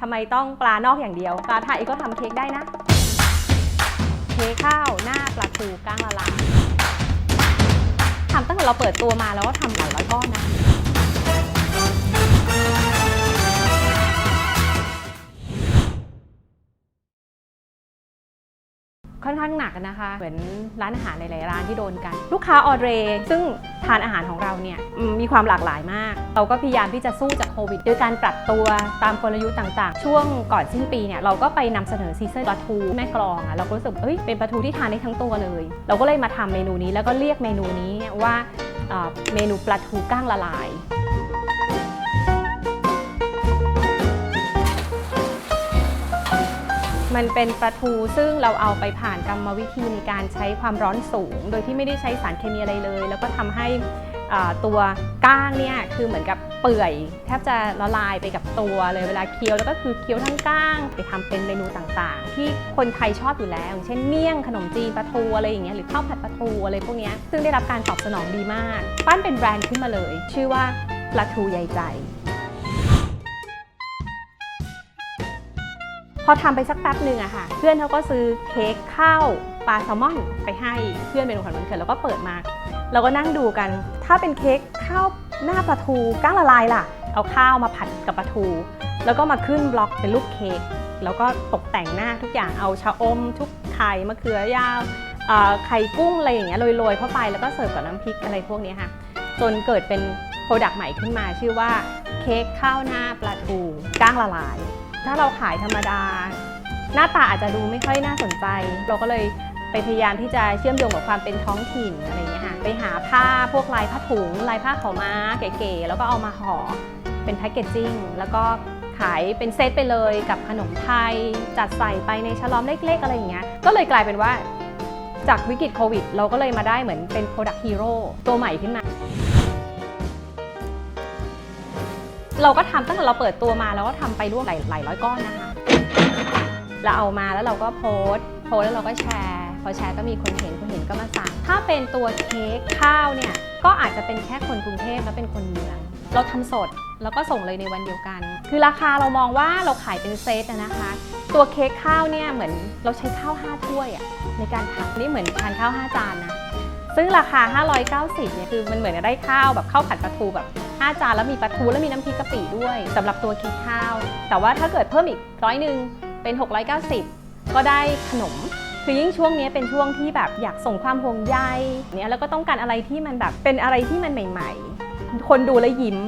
ทำไมต้องปลานอกอย่างเดียว ปลาไทยก็ทำเค้กได้นะ เค้กข้าวหน้าปลาทูก้างละลายทำตั้งแต่เราเปิดตัวมาแล้วก็ทำหลายร้อยก้อนนะ ค่อนข้างหนักนะคะ เหมือนร้านอาหารหลายๆร้านที่โดนกัน ลูกค้าออเดรซึ่งทานอาหารของเราเนี่ยมีความหลากหลายมาก เราก็พยายามที่จะสู้จากโควิดด้วยการปรับตัวตามกลยุทธ์ต่างๆ ช่วงก่อนสิ้นปีเนี่ยเราก็ไปนำเสนอซีซันปลาทูแม่กลองอะเราก็รู้สึกเอ้ยเป็นปลาทูที่ทานได้ทั้งตัวเลย เราก็เลยมาทำเมนูนี้แล้วก็เรียกเมนูนี้ว่าเมนูปลาทูก้างละลาย มันเป็นปลาทูซึ่งเราเอาไปผ่านกรรมวิธีในการใช้ความร้อนสูง โดยที่ไม่ได้ใช้สารเคมีอะไรเลย แล้วก็ทำให้ตัวก้างเนี่ยคือเหมือนกับเปื่อยแทบจะละลายไปกับตัวเลยเวลาเคี้ยวแล้วก็คือเคี้ยวทั้งก้างไปทำเป็นเมนูต่างๆ ที่คนไทยชอบอยู่แล้ว เช่นเมี่ยงขนมจีนปลาทูอะไรอย่างเงี้ยหรือข้าวผัดปลาทูอะไรพวกเนี้ยซึ่งได้รับการตอบสนองดีมาก ปั้นเป็นแบรนด์ขึ้นมาเลย ชื่อว่าปลาทูใยใจ พอทำไปสักแป๊บหนึ่งอะค่ะ เพื่อนเขาก็ซื้อเค้กข้าวปลาแซลมอนไปให้เพื่อนเป็นของขวัญวันเกิดแล้วก็เปิดมาเราก็นั่งดูกัน ถ้าเป็นเค้กข้าวหน้าปลาทูก้างละลายล่ะ เอาข้าวมาผัดกับปลาทู แล้วก็มาขึ้นบล็อกเป็นรูปเค้กแล้วก็ตกแต่งหน้าทุกอย่างเอาชะอม ทุกไข่มะเขือยาวไข่กุ้งอะไรอย่างเงี้ยโรยๆเข้าไปแล้วก็เสิร์ฟกับน้ำพริกอะไรพวกนี้ค่ะจนเกิดเป็นโปรดักต์ใหม่ขึ้นมาชื่อว่าเค้กข้าวหน้าปลาทูก้างละลาย ถ้าเราขายธรรมดา หน้าตาอาจจะดูไม่ค่อยน่าสนใจ เราก็เลยไปพยายามที่จะเชื่อมโยงกับความเป็นท้องถิ่นอะไรอย่างเงี้ยค่ะไปหาผ้าพวกลายผ้าถุงลายผ้าขาวม้าเก๋ๆแล้วก็เอามาห่อเป็นแพคเกจจิ้งแล้วก็ขายเป็นเซตไปเลยกับขนมไทย จัดใส่ไปในฉลอมเล็ก ๆ อะไรอย่างเงี้ยก็เลยกลายเป็นว่าจากวิกฤตโควิด เราก็เลยมาได้เหมือนเป็น Product Hero ตัวใหม่ขึ้นมา เราก็ทำตั้งแต่เราเปิดตัวมาแล้วก็ทำไปร่วมหลายหลายร้อยก้อนนะคะ เราเอามาแล้วเราก็โพสต์โพสต์แล้วเราก็แชร์ พอแชร์ก็มีคนเห็นคนเห็นก็มาสั่ง ถ้าเป็นตัวเค้กข้าวเนี่ยก็อาจจะเป็นแค่คนกรุงเทพแล้วเป็นคนเมือง เราทำสดแล้วก็ส่งเลยในวันเดียวกัน คือราคาเรามองว่าเราขายเป็นเซตนะคะ ตัวเค้กข้าวเนี่ยเหมือนเราใช้ข้าว5ถ้วยอะในการทำนี่เหมือนทานข้าว 5 จานนะ ซึ่งราคา 590เนี่ยคือมันเหมือนได้ข้าวแบบข้าวผัดปลาทูแบบ 5 จานแล้วมีปลาทูแล้วมีน้ำพริกกะปิด้วยสำหรับตัวเค้กข้าว แต่ว่าถ้าเกิดเพิ่มอีกร้อยหนึ่งเป็น 690 ก็ได้ขนม คือยิ่งช่วงนี้เป็นช่วงที่แบบอยากส่งความห่วงใยเนี่ยแล้วก็ต้องการอะไรที่มันแบบเป็นอะไรที่มันใหม่ ๆ คนดูแล้วยิ้ม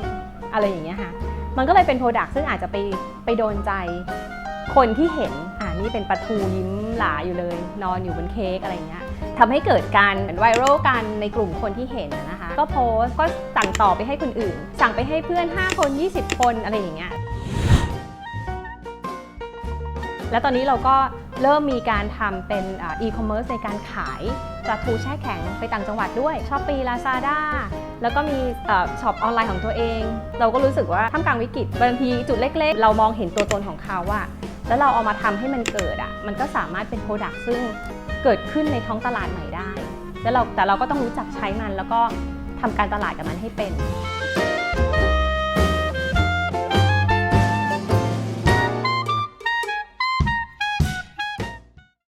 อะไรอย่างเงี้ยค่ะมันก็เลยเป็นโปรดักต์ซึ่งอาจจะไปไปโดนใจคนที่เห็นอ่านี่เป็นปลาทูยิ้มหลาอยู่เลย นอนอยู่บนเค้กอะไรเงี้ยทำให้เกิดการเหมือนไวรัลกันในกลุ่มคนที่เห็นนะ ก็โพสต์ก็สั่งต่อไปให้คนอื่น สั่งไปให้เพื่อน 5 คน 20 คนอะไรอย่างเงี้ยแล้วตอนนี้เราก็เริ่มมีการทำเป็นอีคอมเมิร์ซในการขายปลาทูแช่แข็งไปต่างจังหวัดด้วยช้อปปี้ลาซาด้าแล้วก็มีช็อปออนไลน์ของตัวเอง เราก็รู้สึกว่าท่ามกลางวิกฤตบางทีจุดเล็กๆ เรามองเห็นตัวตนของเขาว่าแล้วเราเอามาทำให้มันเกิดอะมันก็สามารถเป็นโปรดักต์ซึ่งเกิดขึ้นในท้องตลาดใหม่ได้ แล้วเราแต่เราก็ต้องรู้จักใช้มันแล้วก็ ทำการตลาดกับมันให้เป็น